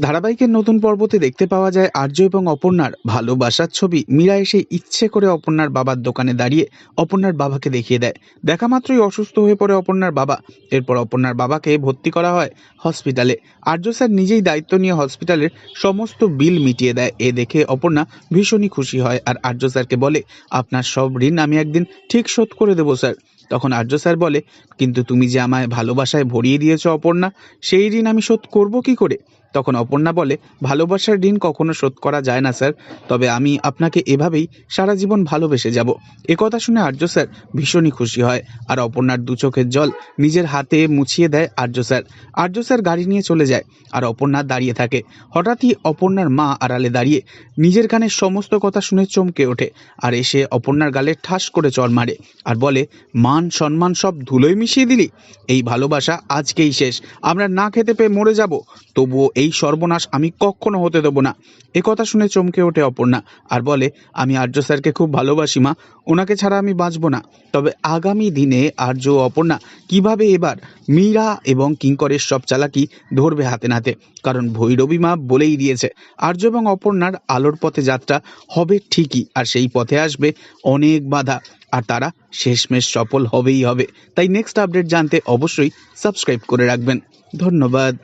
ধারাবাহিকের নতুন পর্বতে দেখতে পাওয়া যায় আর্য এবং অপর্ণার ভালোবাসার ছবি। মীরা এসে ইচ্ছে করে অপর্ণার বাবার দোকানে দাঁড়িয়ে অপর্ণার বাবাকে দেখিয়ে দেয়। দেখা মাত্রই অসুস্থ হয়ে পড়ে অপর্ণার বাবা। এরপর অপর্ণার বাবাকে ভর্তি করা হয় হসপিটালে। আর্য স্যার নিজেই দায়িত্ব নিয়ে হসপিটালের সমস্ত বিল মিটিয়ে দেয়। এ দেখে অপর্ণা ভীষণই খুশি হয় আর আর্য স্যারকে বলে, আপনার সব ঋণ আমি একদিন ঠিক শোধ করে দেবো স্যার। তখন আর্য স্যার বলে, কিন্তু তুমি যে আমায় ভালোবাসায় ভরিয়ে দিয়েছ অপর্ণা, সেই ঋণ আমি শোধ করব কি করে? তখন অপর্ণা বলে, ভালোবাসার ঋণ কখনো শোধ করা যায় না, স্যার। তবে আমি আপনাকে এভাবেই সারা জীবন ভালোবেসে যাব। কথা শুনে আর্য স্যার ভীষণই খুশি হয় আর অপর্ণার দু চোখের জল নিজের হাতে মুছিয়ে দেয় আর্য স্যার। আর্য স্যার গাড়ি নিয়ে চলে যায় আর অপর্ণা দাঁড়িয়ে থাকে। হঠাৎই অপর্ণার মা আড়ালে দাঁড়িয়ে নিজের কানের সমস্ত কথা শুনে চমকে ওঠে আর এসে অপর্ণার গালে ঠাস করে চড় মারে আর বলে মান, সম্মান সব ধুলোয় মিশিয়ে দিলি। এই ভালোবাসা আজকেই শেষ। আমরা না খেতে পেয়ে মরে যাব। তবুও এই সর্বনাশ আমি কখনো হতে দেবো না। কথা শুনে চমকে ওঠে অপর্ণা আর বলে, আমি আর্য স্যারকে খুব ভালোবাসি, মা। ওনাকে ছাড়া আমি বাঁচব না। তবে আগামী দিনে আর্য অপর্ণা কীভাবে এবার মীরা এবং কিঙ্করের সব চালাকি ধরবে হাতে নাতে? কারণ ভৈরবী মা বলেই দিয়েছে, আর্য এবং অপর্ণার আলোর পথে যাত্রা হবে ঠিকই, আর সেই পথে আসবে অনেক বাধা। আর তারা শেষমেশ সফল হবেই হবে। তাই নেক্সট আপডেট জানতে অবশ্যই সাবস্ক্রাইব করে রাখবেন। ধন্যবাদ।